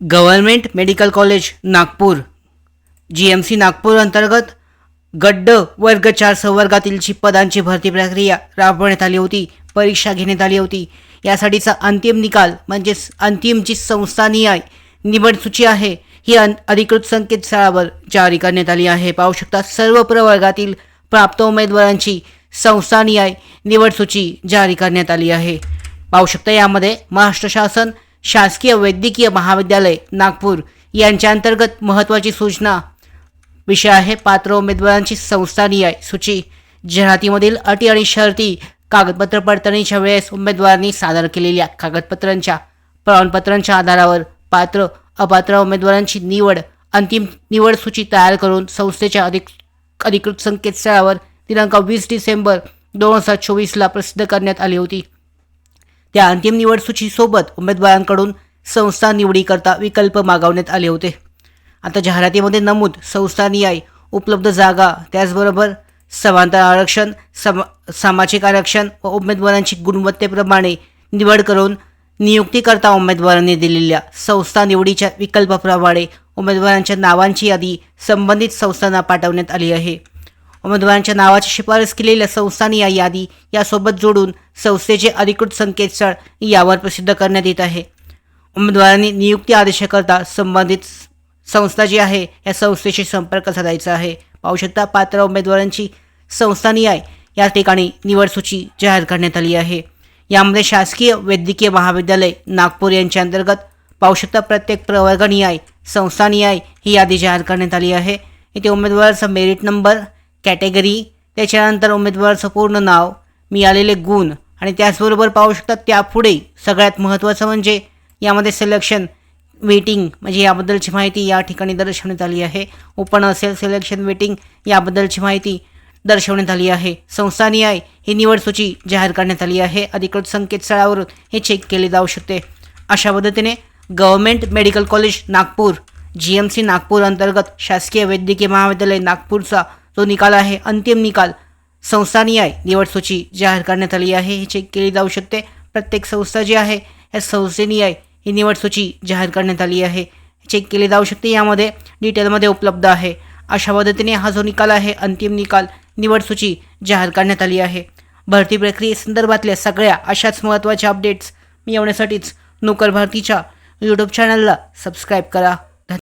Government medical college Nagpur. G M C Nagpur अंतर्गत गड्ड वर्ग चार संवर्गातीलची पदांची भरती प्रक्रिया राबवण्यात आली होती परीक्षा घेण्यात आली होती. यासाठीचा अंतिम निकाल म्हणजेच अंतिम जी संस्थानिहाय निवड सूची आहे ही अन अधिकृत संकेतस्थळावर जारी करण्यात आली आहे. पाहू शकता सर्व प्रवर्गातील प्राप्त उमेदवारांची संस्थानिहाय निवड सूची जारी करण्यात आली आहे. पाहू शकता यामध्ये महाराष्ट्र शासन शासकीय वैद्यकीय महाविद्यालय नागपूर यांच्या अंतर्गत महत्त्वाची सूचना. विषय आहे पात्र उमेदवारांची संस्थानीय सूची. जाहिरातीमधील अटी आणि शर्ती कागदपत्र पडताळणीच्या वेळेस उमेदवारांनी सादर केलेल्या कागदपत्रांच्या प्रमाणपत्रांच्या आधारावर पात्र अपात्र उमेदवारांची निवड अंतिम निवड सूची तयार करून संस्थेच्या अधिक अधिकृत संकेतस्थळावर दिनांक वीस डिसेंबर दोन हजार चोवीसला प्रसिद्ध करण्यात आली होती. त्या अंतिम निवड सूचीसोबत उमेदवारांकडून संस्था निवडीकरता विकल्प मागवण्यात आले होते. आता जाहिरातीमध्ये नमूद संस्थानियाय उपलब्ध जागा त्याचबरोबर समांतर आरक्षण सम सामाजिक आरक्षण व उमेदवारांची गुणवत्तेप्रमाणे निवड करून नियुक्तीकरता उमेदवारांनी दिलेल्या संस्था निवडीच्या विकल्पाप्रमाणे उमेदवारांच्या नावांची यादी संबंधित संस्थांना पाठवण्यात आली आहे. उमेदवारांच्या नावाची शिफारस केलेल्या संस्थांनी या यादी यासोबत जोडून संस्थेचे अधिकृत संकेतस्थळ यावर प्रसिद्ध करण्यात येत आहे. उमेदवारांनी नियुक्ती आदेशाकरता संबंधित संस्था जी आहे या संस्थेशी संपर्क साधायचा आहे. पाहू शकता पात्र उमेदवारांची संस्थानिहाय या ठिकाणी निवड सूची जाहीर करण्यात आली आहे. यामध्ये शासकीय वैद्यकीय महाविद्यालय नागपूर यांच्या अंतर्गत पाहू शकता प्रत्येक प्रवर्गनिहाय संस्थानिहाय ही यादी जाहीर करण्यात आली आहे. इथे उमेदवाराचा मेरिट नंबर कॅटेगरी त्याच्यानंतर उमेदवाराचं पूर्ण नाव मिळालेले गुण आणि त्याचबरोबर पाहू शकतात त्यापुढे सगळ्यात महत्त्वाचं म्हणजे यामध्ये सिलेक्शन वेटिंग म्हणजे याबद्दलची माहिती या ठिकाणी दर्शवण्यात आली आहे. ओपन असेल सिलेक्शन वेटिंग याबद्दलची माहिती दर्शवण्यात आली आहे. संस्थानिहाय ही निवड सूची जाहीर करण्यात आली आहे. अधिकृत संकेतस्थळावरून हे चेक केले जाऊ शकते. अशा पद्धतीने government medical college Nagpur G M C Nagpur अंतर्गत शासकीय वैद्यकीय महाविद्यालय नागपूरचा जो निकाल आहे अंतिम निकाल संस्थानिय निवड सूची जाहीर करण्यात आली आहे. ही चेक केली जाऊ शकते. प्रत्येक संस्था जी आहे या संस्थेनिय ही निवड सूची जाहीर करण्यात आली आहे. चेक केली जाऊ शकते. यामध्ये डिटेलमध्ये उपलब्ध आहे. अशा पद्धतीने हा जो निकाल आहे अंतिम निकाल निवड सूची जाहीर करण्यात आली आहे. भरती प्रक्रियेसंदर्भातल्या सगळ्या अशाच महत्त्वाच्या अपडेट्स मिळवण्यासाठीच नोकर भारतीच्या यूट्यूब चॅनलला सबस्क्राईब करा.